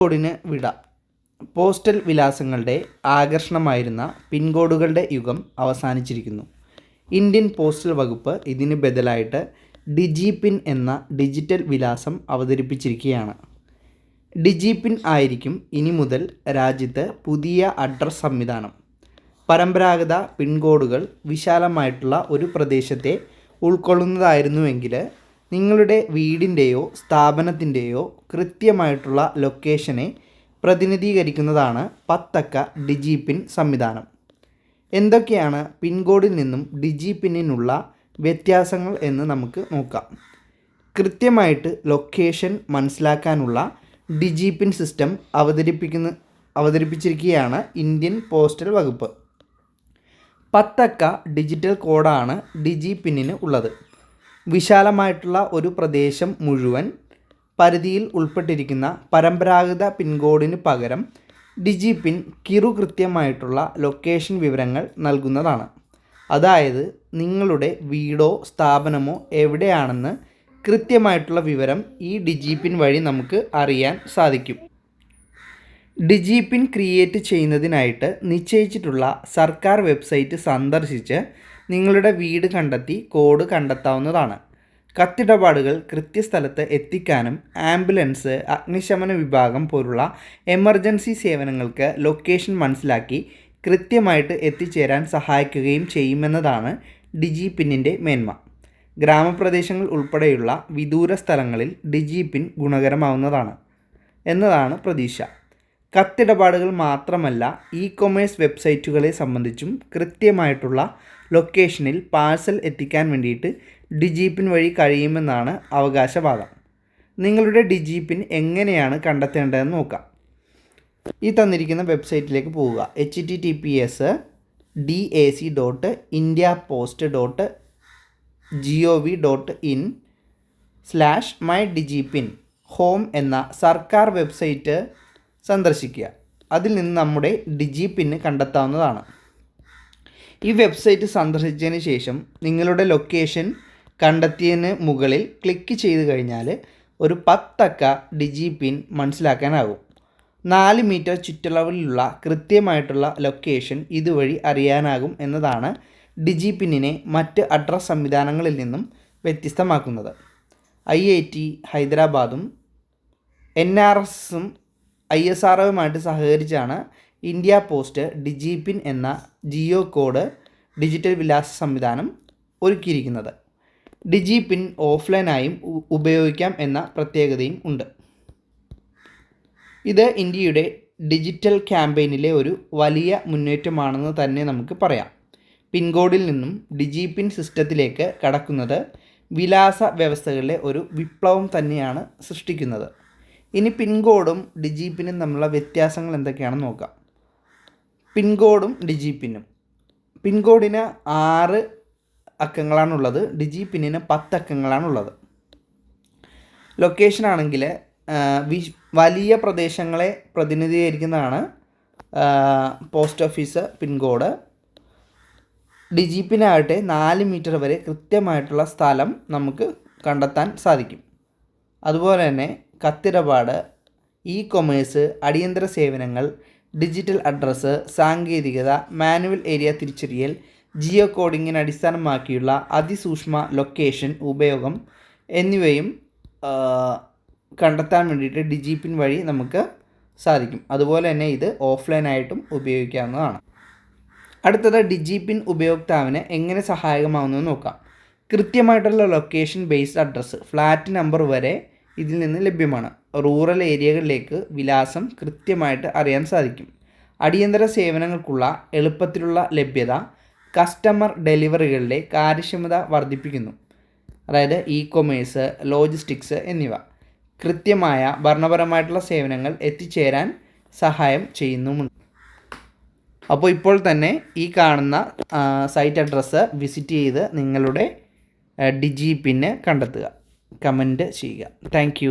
കോഡിന് വിട. പോസ്റ്റൽ വിലാസങ്ങളുടെ ആകർഷണമായിരുന്ന പിൻകോഡുകളുടെ യുഗം അവസാനിച്ചിരിക്കുന്നു. ഇന്ത്യൻ പോസ്റ്റൽ വകുപ്പ് ഇതിന് ബദലായിട്ട് ഡിജി പിൻ എന്ന ഡിജിറ്റൽ വിലാസം അവതരിപ്പിച്ചിരിക്കുകയാണ്. ഡിജി പിൻ ആയിരിക്കും ഇനി മുതൽ രാജ്യത്ത് പുതിയ അഡ്രസ് സംവിധാനം. പരമ്പരാഗത പിൻകോഡുകൾ വിശാലമായിട്ടുള്ള ഒരു പ്രദേശത്തെ ഉൾക്കൊള്ളുന്നതായിരുന്നുവെങ്കിൽ നിങ്ങളുടെ വീടിന്റെയോ സ്ഥാപനത്തിന്റെയോ കൃത്യമായിട്ടുള്ള ലൊക്കേഷനെ പ്രതിനിധീകരിക്കുന്നതാണ് പത്തക്ക ഡിജി പിൻ സംവിധാനം. എന്തൊക്കെയാണ് പിൻകോഡിൽ നിന്നും ഡിജി പിന്നിനുള്ള വ്യത്യാസങ്ങൾ എന്ന് നമുക്ക് നോക്കാം. കൃത്യമായിട്ട് ലൊക്കേഷൻ മനസ്സിലാക്കാനുള്ള ഡിജി പിൻ സിസ്റ്റം അവതരിപ്പിക്കുന്ന അവതരിപ്പിച്ചിരിക്കുകയാണ് ഇന്ത്യൻ പോസ്റ്റൽ വകുപ്പ്. പത്തക്ക ഡിജിറ്റൽ കോഡാണ് ഡിജി പിന്നിന് ഉള്ളത്. വിശാലമായിട്ടുള്ള ഒരു പ്രദേശം മുഴുവൻ പരിധിയിൽ ഉൾപ്പെട്ടിരിക്കുന്ന പരമ്പരാഗത പിൻകോഡിന് പകരം ഡിജി പിൻ കിറു കൃത്യമായിട്ടുള്ള ലൊക്കേഷൻ വിവരങ്ങൾ നൽകുന്നതാണ്. അതായത് നിങ്ങളുടെ വീടോ സ്ഥാപനമോ എവിടെയാണെന്ന് കൃത്യമായിട്ടുള്ള വിവരം ഈ ഡിജി പിൻ വഴി നമുക്ക് അറിയാൻ സാധിക്കും. ഡിജി പിൻ ക്രിയേറ്റ് ചെയ്യുന്നതിനായിട്ട് നിശ്ചയിച്ചിട്ടുള്ള സർക്കാർ വെബ്സൈറ്റ് സന്ദർശിച്ച് നിങ്ങളുടെ വീട് കണ്ടെത്തി കോഡ് കണ്ടെത്താവുന്നതാണ്. കത്തിടപാടുകൾ കൃത്യസ്ഥലത്ത് എത്തിക്കാനും ആംബുലൻസ് അഗ്നിശമന വിഭാഗം പോലുള്ള എമർജൻസി സേവനങ്ങൾക്ക് ലൊക്കേഷൻ മനസ്സിലാക്കി കൃത്യമായിട്ട് എത്തിച്ചേരാൻ സഹായിക്കുകയും ചെയ്യുമെന്നതാണ് ഡിജി പിന്നിന്റെ മേന്മ. ഗ്രാമപ്രദേശങ്ങൾ ഉൾപ്പെടെയുള്ള വിദൂര സ്ഥലങ്ങളിൽ ഡിജി പിൻ ഗുണകരമാവുന്നതാണ് എന്നതാണ് പ്രതീക്ഷ. കത്തിടപാടുകൾ മാത്രമല്ല ഇ കൊമേഴ്സ് വെബ്സൈറ്റുകളെ സംബന്ധിച്ചും കൃത്യമായിട്ടുള്ള ലൊക്കേഷനിൽ പാഴ്സൽ എത്തിക്കാൻ വേണ്ടിയിട്ട് ഡിജിപിൻ വഴി കഴിയുമെന്നാണ് അവകാശവാദം. നിങ്ങളുടെ ഡിജിപിൻ എങ്ങനെയാണ് കണ്ടെത്തേണ്ടതെന്ന് നോക്കാം. ഈ തന്നിരിക്കുന്ന വെബ്സൈറ്റിലേക്ക് പോവുക. H T T P S D A C dot India post dot G O V dot in slash my DIGIPIN home എന്ന സർക്കാർ വെബ്സൈറ്റ് സന്ദർശിക്കുക. അതിൽ നിന്ന് നമ്മുടെ ഡിജി പിന്ന് കണ്ടെത്താവുന്നതാണ്. ഈ വെബ്സൈറ്റ് സന്ദർശിച്ചതിന് ശേഷം നിങ്ങളുടെ ലൊക്കേഷൻ കണ്ടെത്തിയതിന് മുകളിൽ ക്ലിക്ക് ചെയ്ത് കഴിഞ്ഞാൽ ഒരു പത്തക്ക ഡിജി പിൻ മനസ്സിലാക്കാനാകും. നാല് മീറ്റർ ചുറ്റളവിലുള്ള കൃത്യമായിട്ടുള്ള ലൊക്കേഷൻ ഇതുവഴി അറിയാനാകും എന്നതാണ് ഡിജി പിന്നിനെ മറ്റ് അഡ്രസ് സംവിധാനങ്ങളിൽ നിന്നും വ്യത്യസ്തമാക്കുന്നത്. ഐ ഐ ടി ഹൈദരാബാദും എൻ ആർ എസും ഐ എസ് ആർ ഒയുമായിട്ട് സഹകരിച്ചാണ് ഇന്ത്യ പോസ്റ്റ് ഡിജിപിൻ എന്ന ജിയോ കോഡ് ഡിജിറ്റൽ വിലാസ സംവിധാനം ഒരുക്കിയിരിക്കുന്നത്. ഡിജി പിൻ ഓഫ്ലൈനായും ഉപയോഗിക്കാം എന്ന പ്രത്യേകതയും ഉണ്ട്. ഇത് ഇന്ത്യയുടെ ഡിജിറ്റൽ ക്യാമ്പയിനിലെ ഒരു വലിയ മുന്നേറ്റമാണെന്ന് തന്നെ നമുക്ക് പറയാം. പിൻകോഡിൽ നിന്നും ഡിജിപിൻ സിസ്റ്റത്തിലേക്ക് കടക്കുന്നത് വിലാസ വ്യവസ്ഥകളിലെ ഒരു വിപ്ലവം തന്നെയാണ് സൃഷ്ടിക്കുന്നത്. ഇനി പിൻകോഡും ഡിജി പിന്നും തമ്മിലുള്ള വ്യത്യാസങ്ങൾ എന്തൊക്കെയാണെന്ന് നോക്കാം. പിൻകോഡും ഡിജി പിന്നും പിൻകോഡിന് ആറ് അക്കങ്ങളാണുള്ളത് ഡിജി പിന്നിന് പത്ത് അക്കങ്ങളാണുള്ളത് ലൊക്കേഷൻ ആണെങ്കിൽ വി വലിയ പ്രദേശങ്ങളെ പ്രതിനിധീകരിക്കുന്നതാണ് പോസ്റ്റ് ഓഫീസ് പിൻകോഡ്. ഡിജി പിന്നാകട്ടെ നാല് മീറ്റർ വരെ കൃത്യമായിട്ടുള്ള സ്ഥലം നമുക്ക് കണ്ടെത്താൻ സാധിക്കും. അതുപോലെ തന്നെ കത്തിടപാട് ഇ കൊമേഴ്സ് അടിയന്തര സേവനങ്ങൾ ഡിജിറ്റൽ അഡ്രസ്സ് സാങ്കേതികത മാനുവൽ ഏരിയ തിരിച്ചറിയൽ ജിയോ കോഡിങ്ങിനെ അടിസ്ഥാനമാക്കിയുള്ള അതിസൂക്ഷ്മ ലൊക്കേഷൻ ഉപയോഗം എന്നിവയും കണ്ടെത്താൻ വേണ്ടിയിട്ട് ഡിജിപിൻ വഴി നമുക്ക് സാധിക്കും. അതുപോലെ തന്നെ ഇത് ഓഫ്ലൈനായിട്ടും ഉപയോഗിക്കാവുന്നതാണ്. അടുത്തത് ഡിജിപിൻ ഉപയോക്താവിന് എങ്ങനെ സഹായകമാവുന്നു നോക്കാം. കൃത്യമായിട്ടുള്ള location based address flat number വരെ ഇതിൽ നിന്ന് ലഭ്യമാണ്. റൂറൽ ഏരിയകളിലേക്ക് വിലാസം കൃത്യമായിട്ട് അറിയാൻ സാധിക്കും. അടിയന്തര സേവനങ്ങൾക്കുള്ള എളുപ്പത്തിലുള്ള ലഭ്യത കസ്റ്റമർ ഡെലിവറികളുടെ കാര്യക്ഷമത വർദ്ധിപ്പിക്കുന്നു. അതായത് ഇ കൊമേഴ്സ് ലോജിസ്റ്റിക്സ് എന്നിവ. കൃത്യമായ ഭരണപരമായിട്ടുള്ള സേവനങ്ങൾ എത്തിച്ചേരാൻ സഹായം ചെയ്യുന്നുമുണ്ട്. അപ്പോൾ ഇപ്പോൾ തന്നെ ഈ കാണുന്ന സൈറ്റ് അഡ്രസ്സ് വിസിറ്റ് ചെയ്ത് നിങ്ങളുടെ ഡിജി പിന്നെ കണ്ടെത്തുക. കമന്റ് ചെയ്യുക. താങ്ക്